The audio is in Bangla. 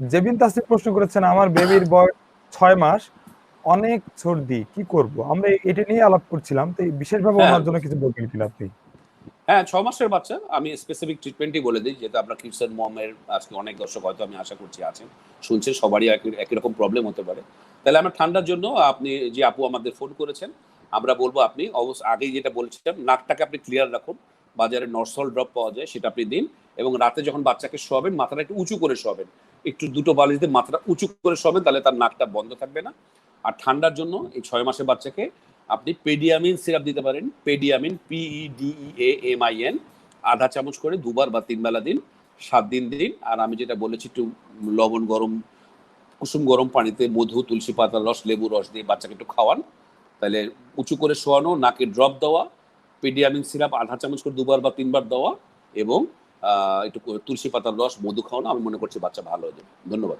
জেবিন তাসিফ প্রশ্ন করেছেন আমার বেবির বয়স ছয় মাস অনেক সর্দি কি করব? আমরা এটা নিয়ে আলাপ করছিলাম তো বিশেষভাবে হ্যাঁ। ওনার জন্য কিছু বলবেন কিনা আপনি? হ্যাঁ ছ মাসের বাচ্চা আমি স্পেসিফিক ট্রিটমেন্টই বলে দিই যেহেতু আপনার কিডসের মমের আজকে অনেক দর্শক হয়তো আমি আশা করছি আছেন শুনছেন সবারই একই একই রকম প্রবলেম হতে পারে। তাহলে আমরা ঠান্ডার জন্য আপনি যে আপু আমাদের ফোন করেছেন আমরা বলব আপনি অবশ্য আগেই যেটা বলছিলাম নাকটাকে আপনি ক্লিয়ার রাখুন বাজারে নরসল ড্রপ পাওয়া যায় সেটা আপনি দিন এবং রাতে যখন বাচ্চাকে শোয়াবেন মাথাটা একটু উঁচু করে শোয়াবেন। একটু দুটো বালিশ দিয়ে মাথাটা উঁচু করে শোয়াবেন তাহলে তার নাকটা বন্ধ থাকবে না। আর ঠান্ডার জন্য এই ছয় মাসের বাচ্চাকে আপনি পেডিয়ামিন সিরাপ দিতে পারেন, Pediamin P E D E M I N আধা চামচ করে দুবার বা তিন বেলা দিন, সাত দিন দিন। আর আমি যেটা বলেছি, একটু লবণ গরম, কুসুম গরম পানিতে মধু, তুলসী পাতার রস, লেবু, রস দিয়ে বাচ্চাকে একটু খাওয়ান। তাহলে উঁচু করে শোয়ানো, নাকে ড্রপ দেওয়া, পেডিয়ামিন সিরাপ আধা চামচ করে দুবার বা তিনবার দেওয়া এবং একটু তুলসী পাতার রস মধু খাওয়ানো আমি মনে করছি বাচ্চা ভালো হয়ে যাবে। ধন্যবাদ।